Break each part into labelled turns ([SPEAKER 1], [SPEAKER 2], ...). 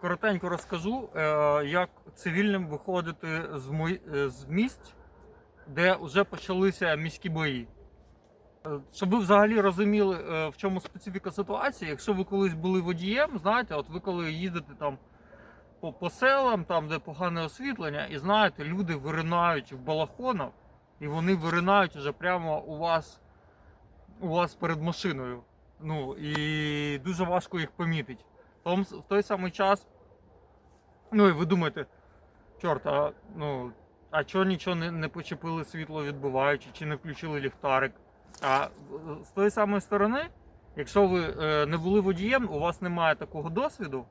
[SPEAKER 1] коротенько розкажу, е, як цивільним виходити е, з місць, де вже почалися міські бої. Е, Щоб ви взагалі розуміли, в чому специфіка ситуації, якщо ви колись були водієм, знаєте, от ви коли їздите там по, по селам, там, де погане освітлення, і знаєте, люди виринають в балахонах, і вони виринають вже прямо у вас, у вас перед машиною. Ну, і дуже важко їх помітити. В той самий час, ну і ви думаєте, чорт, а, ну, а чого нічого не, не почепили світло відбиваючи, чи не включили ліхтарик? А е, з тої самої сторони, якщо ви е, не були водієм, у вас немає такого досвіду,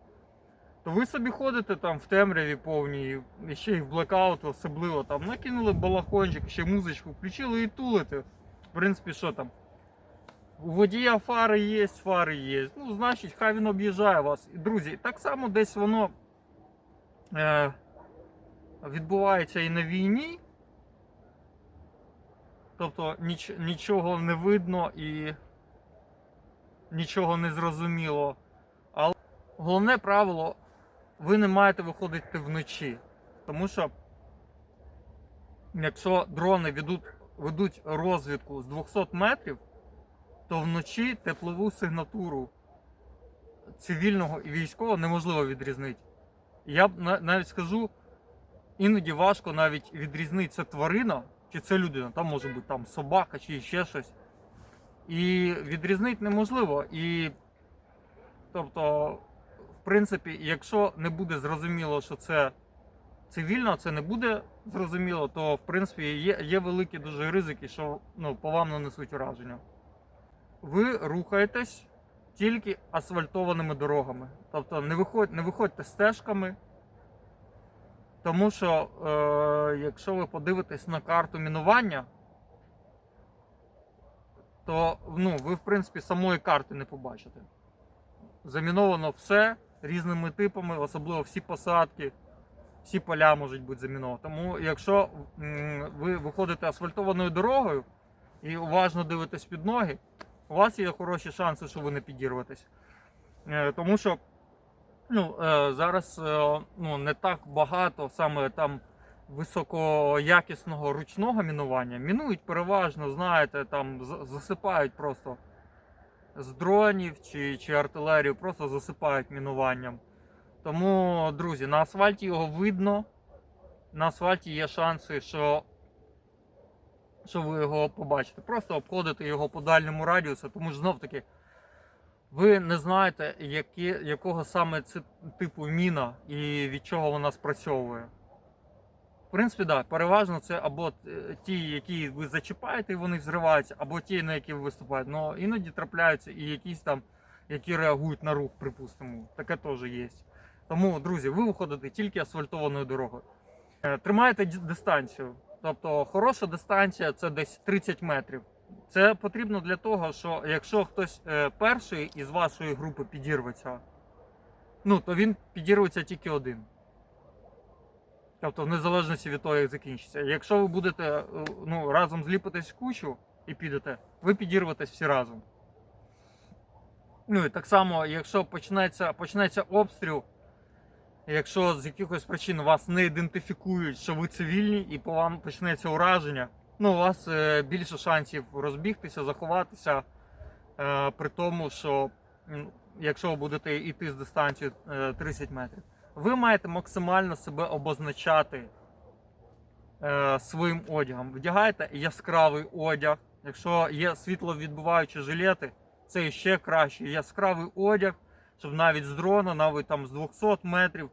[SPEAKER 1] то ви собі ходите там в темряві повній, і ще й в блекаут, особливо там накинули балахончик, ще музичку включили і тулите. В принципі, що там? У водія фари є, фари є. Ну, значить, хай він об'їжджає вас. Друзі, так само десь воно е, відбувається і на війні. Тобто ніч, нічого не видно і нічого не зрозуміло. Але головне правило, ви не маєте виходити вночі. Тому що якщо дрони ведуть, ведуть розвідку з 200 метрів, то вночі теплову сигнатуру цивільного і військового неможливо відрізнити. Я б навіть скажу, іноді важко навіть відрізнити це тварина чи це людина. Там може бути там собака чи ще щось. І відрізнити неможливо. І тобто, в принципі, якщо не буде зрозуміло, що це цивільно, це не буде зрозуміло, то в принципі є, є великі дуже ризики, що ну, по вам нанесуть ураження ви рухаєтесь тільки асфальтованими дорогами. Тобто не, виходь, не виходьте стежками. Тому що, е, якщо ви подивитесь на карту мінування, то ну, ви, в принципі, самої карти не побачите. Заміновано все різними типами, особливо всі посадки, всі поля можуть бути заміновані. Тому, якщо ви виходите асфальтованою дорогою і уважно дивитесь під ноги, у вас є хороші шанси, що ви не підірветесь. Е, Тому що ну, е, зараз е, ну, не так багато саме там високоякісного ручного мінування. Мінують переважно, знаєте, там засипають просто з дронів чи, чи артилерію, просто засипають мінуванням. Тому, друзі, на асфальті його видно. На асфальті є шанси, що що ви його побачите. Просто обходите його по дальньому радіусу, тому ж знов таки ви не знаєте, які, якого саме це типу міна і від чого вона спрацьовує. В принципі, так, да, переважно це або е, ті, які ви зачіпаєте і вони взриваються, або ті, на які ви виступаєте. Але іноді трапляються і якісь там, які реагують на рух, припустимо. Таке теж є. Тому, друзі, ви виходите тільки асфальтованою дорогою. Е, Тримаєте дистанцію. Тобто хороша дистанція це десь 30 метрів. Це потрібно для того, що якщо хтось е, перший із вашої групи підірветься, ну то він підірветься тільки один. Тобто, в незалежності від того, як закінчиться. Якщо ви будете е, ну, разом зліпитись в кучу і підете, ви підірветесь всі разом. Ну і так само, якщо почнеться, почнеться обстріл, якщо з якихось причин вас не ідентифікують, що ви цивільні, і по вам почнеться ураження, ну у вас е, більше шансів розбігтися, заховатися. Е, при тому, що якщо ви будете йти з дистанцією е, 30 метрів, ви маєте максимально себе обозначати е, своїм одягом. Вдягаєте яскравий одяг. Якщо є світловідбиваючі жилети, це ще краще. Яскравий одяг, щоб навіть з дрона, навіть там з 200 метрів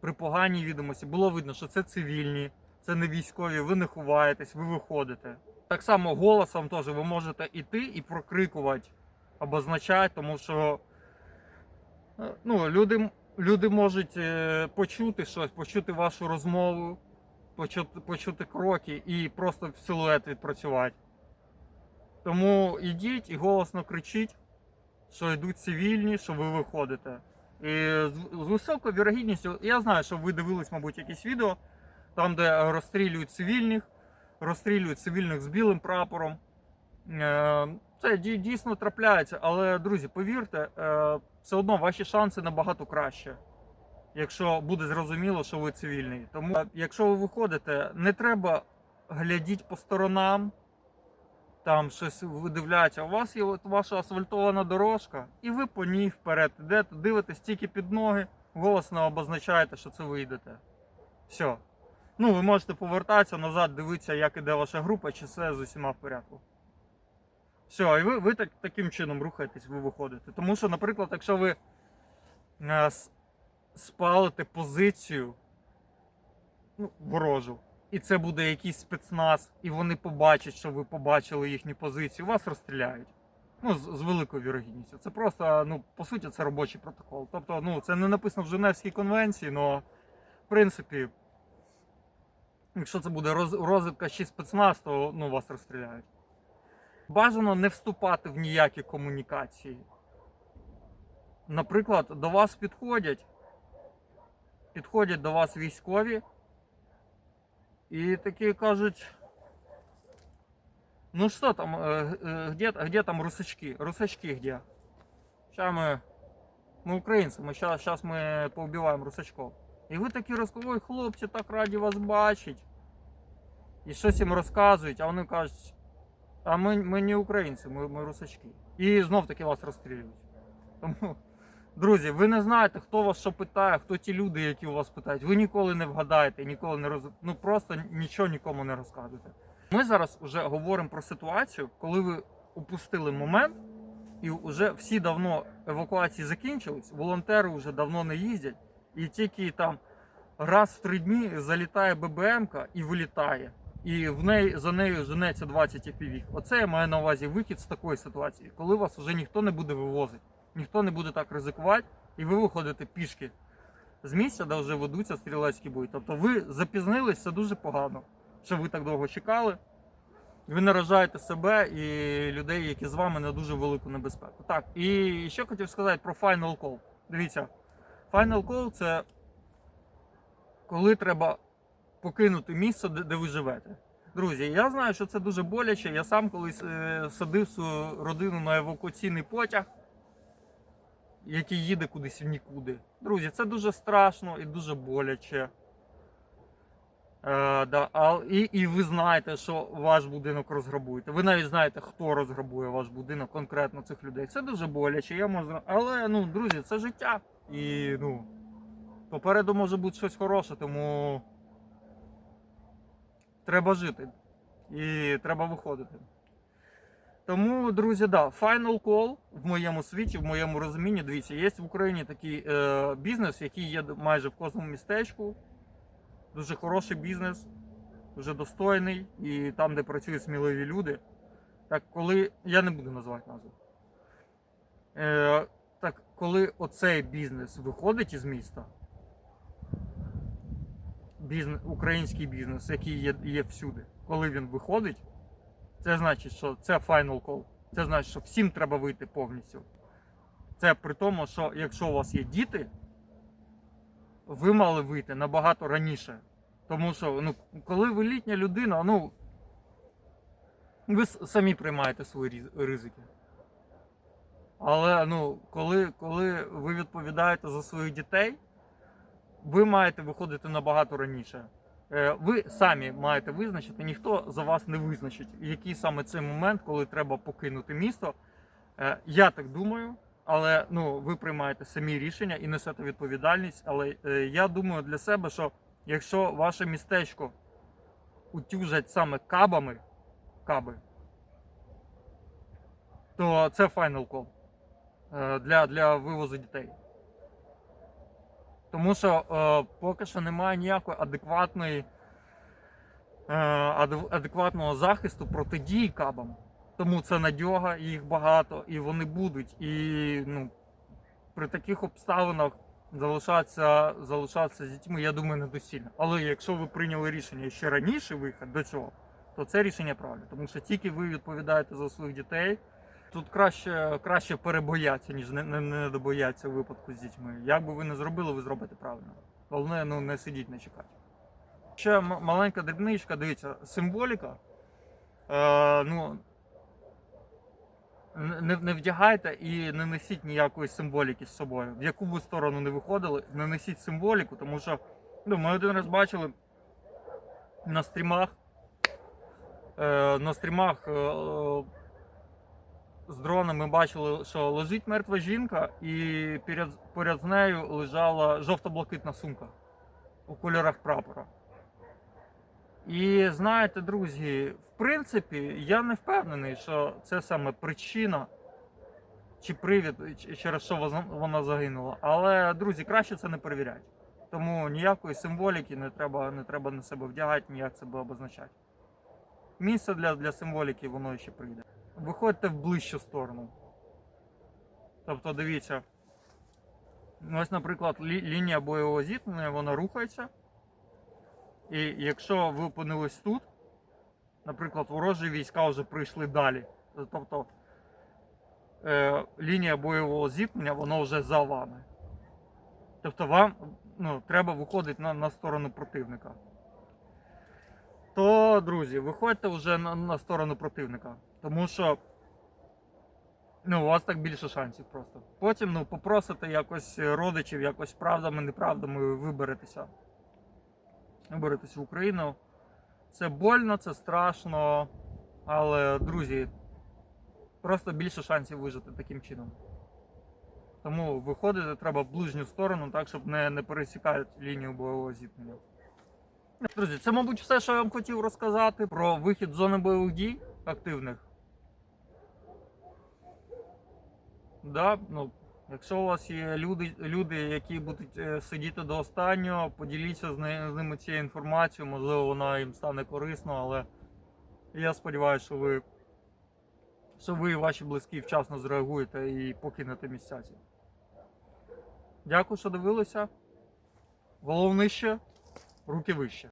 [SPEAKER 1] при поганій відомості було видно, що це цивільні, це не військові, ви не ховаєтесь, ви виходите. Так само голосом теж ви можете іти і прокрикувати, обозначати, тому що е, ну, люди, люди можуть е, почути щось, почути вашу розмову, почути, почути кроки і просто в силует відпрацювати. Тому ідіть і голосно кричіть, що йдуть цивільні, що ви виходите. І з, високою вірогідністю, я знаю, що ви дивились, мабуть, якісь відео, там, де розстрілюють цивільних, розстрілюють цивільних з білим прапором. Е, Це дійсно трапляється, але, друзі, повірте, е, все одно ваші шанси набагато краще. якщо буде зрозуміло, що ви цивільний. Тому, якщо ви виходите, не треба глядіть по сторонам, там щось видивляється. У вас є от ваша асфальтована дорожка, і ви по ній вперед йдете, дивитесь тільки під ноги, голосно обозначаєте, що це ви йдете. Все. Ну, ви можете повертатися назад, дивитися, як іде ваша група, чи все з усіма в порядку. Все, і ви, ви так, таким чином рухаєтесь, ви виходите. Тому що, наприклад, якщо ви е, спалите позицію ну, ворожу, і це буде якийсь спецназ, і вони побачать, що ви побачили їхні позиції, вас розстріляють. Ну, з, з великою вірогідністю. Це просто, ну, по суті, це робочий протокол. Тобто, ну, це не написано в Женевській конвенції, але в принципі, якщо це буде роз, розвідка чи спецназ, то ну, вас розстріляють. Бажано не вступати в ніякі комунікації. Наприклад, до вас підходять, підходять до вас військові і такі кажуть. Ну что там, э, э, где, где там русачки? Русачки где? Сейчас мы, мы украинцы, мы сейчас, сейчас мы поубиваем русачков. І ви такі розказують, ой, хлопці, так раді вас бачить. І щось їм розказують, а вони кажуть, а ми, ми не українці, ми, ми русачки. І знов таки вас розстрілюють. Тому, друзі, ви не знаєте, хто вас що питає, хто ті люди, які у вас питають. Ви ніколи не вгадаєте, ніколи не роз... Ну просто нічого нікому не розказуєте. Ми зараз вже говоримо про ситуацію, коли ви упустили момент, і вже всі давно евакуації закінчились, волонтери вже давно не їздять, і тільки там раз в три дні залітає ББМка і вилітає. І в неї за нею женеться 20 FPV. Оце я маю на увазі вихід з такої ситуації, коли вас вже ніхто не буде вивозити, ніхто не буде так ризикувати, і ви виходите пішки з місця, де вже ведуться стрілецькі бої. Тобто ви запізнились, це дуже погано, що ви так довго чекали. Ви наражаєте себе і людей, які з вами на дуже велику небезпеку. Так, і ще хотів сказати про Final Call. Дивіться, Final Call це коли треба покинути місце, де, ви живете. Друзі, я знаю, що це дуже боляче. Я сам колись е, садив свою родину на евакуаційний потяг, який їде кудись в нікуди. Друзі, це дуже страшно і дуже боляче. Е, да, а, і, і ви знаєте, що ваш будинок розграбують. Ви навіть знаєте, хто розграбує ваш будинок, конкретно цих людей. Це дуже боляче. Я можу... Але ну, друзі, це життя. І ну, попереду може бути щось хороше, тому треба жити. І треба виходити. Тому, друзі, да, Final Call в моєму світі, в моєму розумінні, дивіться, є в Україні такий е, бізнес, який є майже в кожному містечку. Дуже хороший бізнес, дуже достойний і там, де працюють сміливі люди. Так, коли. Я не буду називати назву. Е, так, коли оцей бізнес виходить із міста, бізнес, український бізнес, який є, є всюди, коли він виходить, це значить, що це final call. Це значить, що всім треба вийти повністю. Це при тому, що якщо у вас є діти, ви мали вийти набагато раніше. Тому що, ну, коли ви літня людина, ну ви самі приймаєте свої ризики. Але ну, коли, коли ви відповідаєте за своїх дітей, ви маєте виходити набагато раніше. Е, Ви самі маєте визначити, ніхто за вас не визначить, який саме цей момент, коли треба покинути місто. Е, Я так думаю, але ну, ви приймаєте самі рішення і несете відповідальність. Але е, я думаю для себе, що якщо ваше містечко утюжать саме кабами, каби, то це final call для, для вивозу дітей. Тому що е, поки що немає ніякої адекватної, е, адекватного захисту протидії кабам. Тому це надьога, їх багато, і вони будуть. І ну, при таких обставинах залишатися, залишатися з дітьми, я думаю, недоцільно. Але якщо ви прийняли рішення ще раніше вихід до цього, то це рішення правильне. Тому що тільки ви відповідаєте за своїх дітей. Тут краще, краще перебояться, ніж не, не, не добояться в випадку з дітьми. Як би ви не зробили, ви зробите правильно. Головне, ну не сидіть, не чекати. Ще маленька дрібничка, дивіться, символіка. Е, ну, не, не вдягайте і не несіть ніякої символіки з собою. В яку би сторону не виходили, не несіть символіку, тому що ну, ми один раз бачили на стрімах. Е, на стрімах е, з дрона ми бачили, що лежить мертва жінка, і поряд, поряд з нею лежала жовто-блакитна сумка у кольорах прапора. І знаєте, друзі, в принципі, я не впевнений, що це саме причина чи привід, через що вона загинула. Але, друзі, краще це не перевіряти. Тому ніякої символіки не треба, не треба на себе вдягати, ніяк себе обозначати. Місце для, для символіки воно ще прийде. Виходьте в ближчу сторону. Тобто, дивіться, ось, наприклад, лі- лінія бойового зіткнення, вона рухається. І якщо ви опинились тут, наприклад, ворожі війська вже прийшли далі. Тобто е, лінія бойового зіткнення, воно вже за вами. Тобто вам ну, треба виходити на, на сторону противника. То, друзі, виходьте вже на, на сторону противника. Тому що ну, у вас так більше шансів просто. Потім ну, попросите якось родичів, якось правдами, неправдами виберетеся. Виберетесь в Україну. Це больно, це страшно. Але, друзі, просто більше шансів вижити таким чином. Тому виходити треба в ближню сторону, так, щоб не, не пересікати лінію бойового зіткнення. Друзі, це, мабуть, все, що я вам хотів розказати про вихід з зони бойових дій активних. Да, ну, якщо у вас є люди, люди які будуть е, сидіти до останнього, поділіться з, ними цією інформацією, можливо, вона їм стане корисно, але я сподіваюся, що ви, що ви і ваші близькі вчасно зреагуєте і покинете місця ці. Дякую, що дивилися. Головне ще руки вище.